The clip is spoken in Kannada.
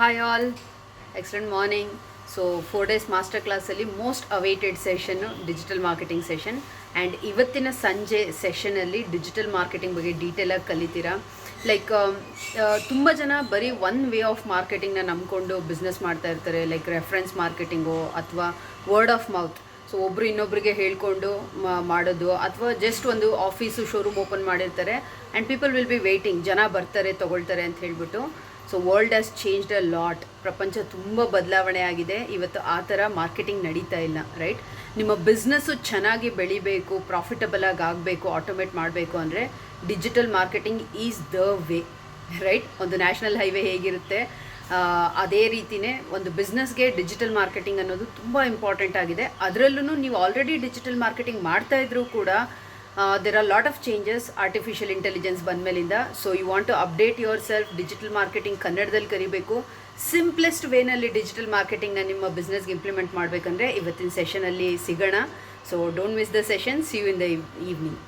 Hi all excellent morning so four days master ಕ್ಲಾಸಲ್ಲಿ most awaited session digital marketing session and ಇವತ್ತಿನ ಸಂಜೆ ಸೆಷನಲ್ಲಿ ಡಿಜಿಟಲ್ ಮಾರ್ಕೆಟಿಂಗ್ ಬಗ್ಗೆ ಡೀಟೇಲಾಗಿ ಕಲಿತೀರಾ? ಲೈಕ್ ತುಂಬ ಜನ ಬರೀ ಒನ್ ವೇ ಆಫ್ ಮಾರ್ಕೆಟಿಂಗ್ನ ನಂಬಿಕೊಂಡು ಬಿಸ್ನೆಸ್ ಮಾಡ್ತಾ ಇರ್ತಾರೆ. ಲೈಕ್ ರೆಫರೆನ್ಸ್ ಮಾರ್ಕೆಟಿಂಗು ಅಥವಾ ವರ್ಡ್ ಆಫ್ ಮೌತ್ ಸೊ ಒಬ್ಬರು ಇನ್ನೊಬ್ಬರಿಗೆ ಹೇಳ್ಕೊಂಡು ಮಾಡೋದು ಅಥವಾ ಜಸ್ಟ್ ಒಂದು ಆಫೀಸು ಶೋರೂಮ್ ಓಪನ್ ಮಾಡಿರ್ತಾರೆ. And people will be waiting ಜನ ಬರ್ತಾರೆ, ತೊಗೊಳ್ತಾರೆ ಅಂತ ಹೇಳ್ಬಿಟ್ಟು. So world has changed a lot ಪ್ರಪಂಚ ತುಂಬ ಬದಲಾವಣೆ ಆಗಿದೆ. ಇವತ್ತು ಆ ಥರ ಮಾರ್ಕೆಟಿಂಗ್ ನಡೀತಾ ಇಲ್ಲ ರೈಟ್ ನಿಮ್ಮ ಬಿಸ್ನೆಸ್ಸು ಚೆನ್ನಾಗಿ ಬೆಳಿಬೇಕು ಪ್ರಾಫಿಟಬಲ್ ಆಗಿ ಆಗಬೇಕು ಆಟೋಮೇಟ್ ಮಾಡಬೇಕು ಅಂದರೆ digital marketing is the way right ಒಂದು ನ್ಯಾಷನಲ್ ಹೈವೇ ಹೇಗಿರುತ್ತೆ? ಅದೇ ರೀತಿಯೇ ಒಂದು ಬಿಸ್ನೆಸ್ಗೆ ಡಿಜಿಟಲ್ ಮಾರ್ಕೆಟಿಂಗ್ ಅನ್ನೋದು ತುಂಬ ಇಂಪಾರ್ಟೆಂಟ್ ಆಗಿದೆ. ಅದರಲ್ಲೂ ನೀವು ಆಲ್ರೆಡಿ ಡಿಜಿಟಲ್ ಮಾರ್ಕೆಟಿಂಗ್ ಮಾಡ್ತಾ ಇದ್ರೂ ಕೂಡ there are lot of changes artificial intelligence ಬಂದಮೇಲಿಂದ. So you want to update yourself digital marketing ಕನ್ನಡದಲ್ಲಿ ಕರಿಬೇಕು. ಸಿಂಪ್ಲೆಸ್ಟ್ ವೇನಲ್ಲಿ ಡಿಜಿಟಲ್ ಮಾರ್ಕೆಟಿಂಗ್ನ ನಿಮ್ಮ ಬಿಸ್ನೆಸ್ಗೆ ಇಂಪ್ಲಿಮೆಂಟ್ ಮಾಡಬೇಕಂದ್ರೆ ಇವತ್ತಿನ ಸೆಷನಲ್ಲಿ ಸಿಗೋಣ. So don't miss the session see you in the evening